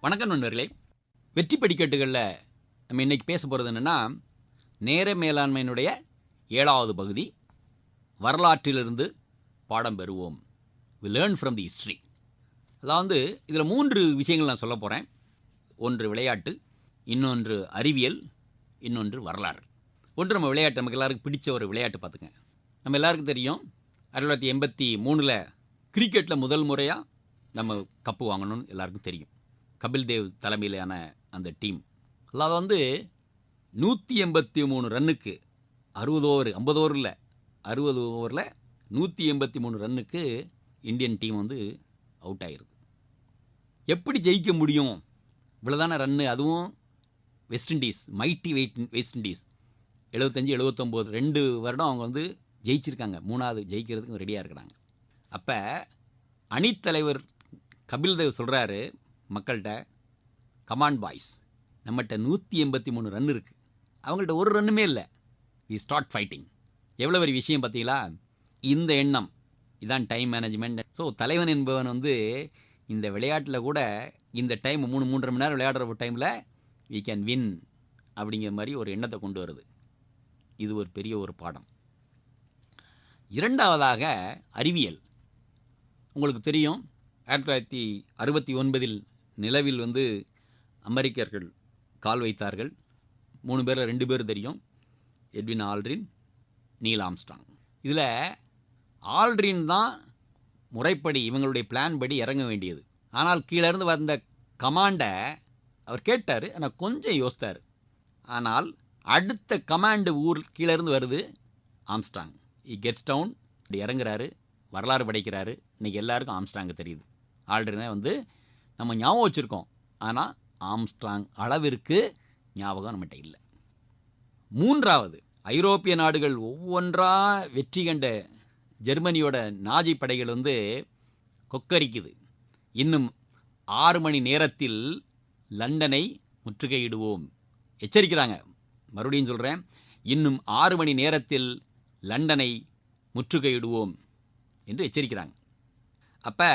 வணக்கம் நண்பர்களே. வெற்றி படிக்கட்டுகளில் நம்ம இன்றைக்கி பேச போகிறது என்னென்னா நேர மேலாண்மையினுடைய ஏழாவது பகுதி வரலாற்றிலிருந்து பாடம் பெறுவோம். We learn from the history அதாவது இதில் மூன்று விஷயங்கள் நான் சொல்ல போகிறேன் ஒன்று விளையாட்டு இன்னொன்று அறிவியல் இன்னொன்று வரலாறு. ஒன்று நம்ம விளையாட்டு நமக்கு எல்லாருக்கும் பிடிச்ச ஒரு விளையாட்டு பார்த்துங்க. நம்ம எல்லாருக்கும் தெரியும் ஆயிரத்தி தொள்ளாயிரத்தி எண்பத்தி மூணில் கிரிக்கெட்டில் முதல் முறையாக நம்ம கப்பு வாங்கணும்னு எல்லாருக்கும் தெரியும். கபில் தேவ் தலைமையிலான அந்த டீம். அதாவது வந்து நூற்றி எண்பத்தி மூணு ரன்னுக்கு அறுபது ஓவர் ஐம்பது ஓவரில் அறுபது ஓவரில் நூற்றி எண்பத்தி மூணு ரன்னுக்கு இந்தியன் டீம் வந்து அவுட் ஆகிருது எப்படி ஜெயிக்க முடியும்? இவ்வளோதான ரன்னு? அதுவும் West Indies mighty wait West Indies எழுபத்தஞ்சி எழுபத்தொம்போது ரெண்டு வருடம் அவங்க வந்து ஜெயிச்சிருக்காங்க. மூணாவது ஜெயிக்கிறதுக்கு ரெடியாக இருக்கிறாங்க. அப்போ அணித்தலைவர் கபில் தேவ் சொல்கிறாரு மக்கள்கிட்ட கமாண்ட் பாய்ஸ் நம்மகிட்ட நூற்றி எண்பத்தி மூணு ரன் இருக்குது அவங்கள்ட்ட ஒரு ரன்னுமே இல்லை. வி ஸ்டார்ட் ஃபைட்டிங் எவ்வளோ பெரிய விஷயம் பார்த்தீங்களா? இந்த எண்ணம். இதான் டைம் மேனேஜ்மெண்ட் ஸோ தலைவன் என்பவன் வந்து இந்த விளையாட்டில் கூட இந்த டைம் மூணு மூன்றரை மணி நேரம் விளையாடுற டைமில் வி கேன் வின் அப்படிங்கிற மாதிரி ஒரு எண்ணத்தை கொண்டு வருது. இது ஒரு பெரிய ஒரு பாடம். இரண்டாவதாக அறிவியல். உங்களுக்கு தெரியும் ஆயிரத்தி தொள்ளாயிரத்தி அறுபத்தி ஒன்பதில் நிலவில் வந்து அமெரிக்கர்கள் கால் வைத்தார்கள். மூணு பேரில் ரெண்டு பேர் தெரியும். Edwin Aldrin Neil Armstrong. இதில் ஆல்ட்ரின் தான் முறைப்படி இவங்களுடைய பிளான் படி இறங்க வேண்டியது. ஆனால் கீழே இருந்து வந்த கமாண்டை அவர் கேட்டார். ஆனால் கொஞ்சம் யோசித்தார். ஆனால் அடுத்த கமாண்டு ஊர் கீழே இருந்து வருது ஆம்ஸ்டாங். இ கெட்ஸ் டவுன் இப்படி இறங்குறாரு. வரலாறு படைக்கிறாரு. இன்றைக்கி எல்லாருக்கும் ஆம்ஸ்டாங்க தெரியுது. ஆல்ரெடி வந்து நம்ம ஞாபகம் வச்சுருக்கோம். ஆனால் ஆம்ஸ்ட்ராங் அளவிற்கு ஞாபகம் நம்மகிட்ட இல்லை. மூன்றாவது ஐரோப்பிய நாடுகள் ஒவ்வொன்றா வெற்றி கண்ட ஜெர்மனியோட நாஜி படைகள் வந்து கொக்கரிக்குது. இன்னும் ஆறு மணி நேரத்தில் லண்டனை முற்றுகையிடுவோம். எச்சரிக்கிறாங்க. மறுபடியும் சொல்கிறேன் இன்னும் ஆறு மணி நேரத்தில் லண்டனை முற்றுகையிடுவோம் என்று எச்சரிக்கிறாங்க. அப்போ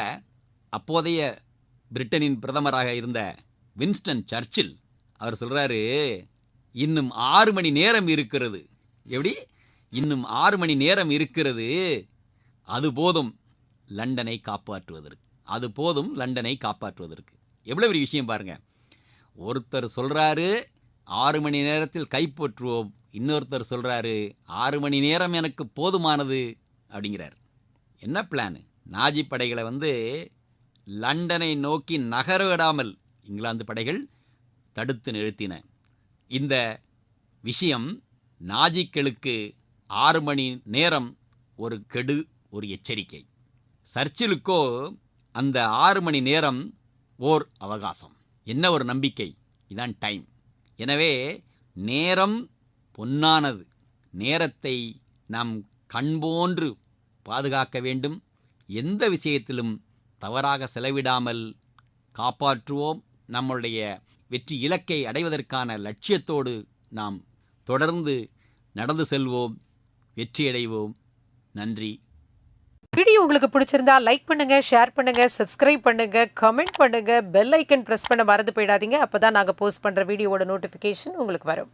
அப்போதைய பிரிட்டனின் பிரதமராக இருந்த வின்ஸ்டன் சர்ச்சில். அவர் சொல்கிறாரு இன்னும் ஆறு மணி நேரம் இருக்கிறது. எப்படி? இன்னும் ஆறு மணி நேரம் இருக்கிறது. அது போதும் லண்டனை காப்பாற்றுவதற்கு. அது போதும் லண்டனை காப்பாற்றுவதற்கு. எவ்வளோ பெரிய விஷயம் பாருங்கள் ஒருத்தர் சொல்கிறாரு ஆறு மணி நேரத்தில் கைப்பற்றுவோம். இன்னொருத்தர் சொல்கிறாரு ஆறு மணி நேரம் எனக்கு போதுமானது. அப்படிங்கிறார். என்ன பிளானு நாஜி படைகளை வந்து லண்டனை நோக்கி நகர விடாமல் இங்கிலாந்து படைகள் தடுத்து நிறுத்தின. இந்த விஷயம் நாஜிக்களுக்கு ஆறு மணி நேரம் ஒரு கெடு ஒரு எச்சரிக்கை. சர்ச்சிலுக்கோ அந்த ஆறு மணி நேரம் ஓர் அவகாசம். என்ன ஒரு நம்பிக்கை? இதான் டைம். எனவே நேரம் பொன்னானது. நேரத்தை நாம் கண்போன்று பாதுகாக்க வேண்டும். எந்த விஷயத்திலும் தவறாக செலவிடாமல் காப்பாற்றுவோம். நம்மளுடைய வெற்றி இலக்கை அடைவதற்கான லட்சியத்தோடு நாம் தொடர்ந்து நடந்து செல்வோம். வெற்றியடைவோம். நன்றி. வீடியோ உங்களுக்கு பிடிச்சிருந்தா லைக் பண்ணுங்க ஷேர் பண்ணுங்க சப்ஸ்கிரைப் பண்ணுங்க கமெண்ட் பண்ணுங்க பெல் ஐக்கன் ப்ரெஸ் பண்ண மறந்து போயிடாதீங்க. அப்பதான் நாங்கள் போஸ்ட் பண்ற வீடியோவோட நோட்டிஃபிகேஷன் உங்களுக்கு வரும்.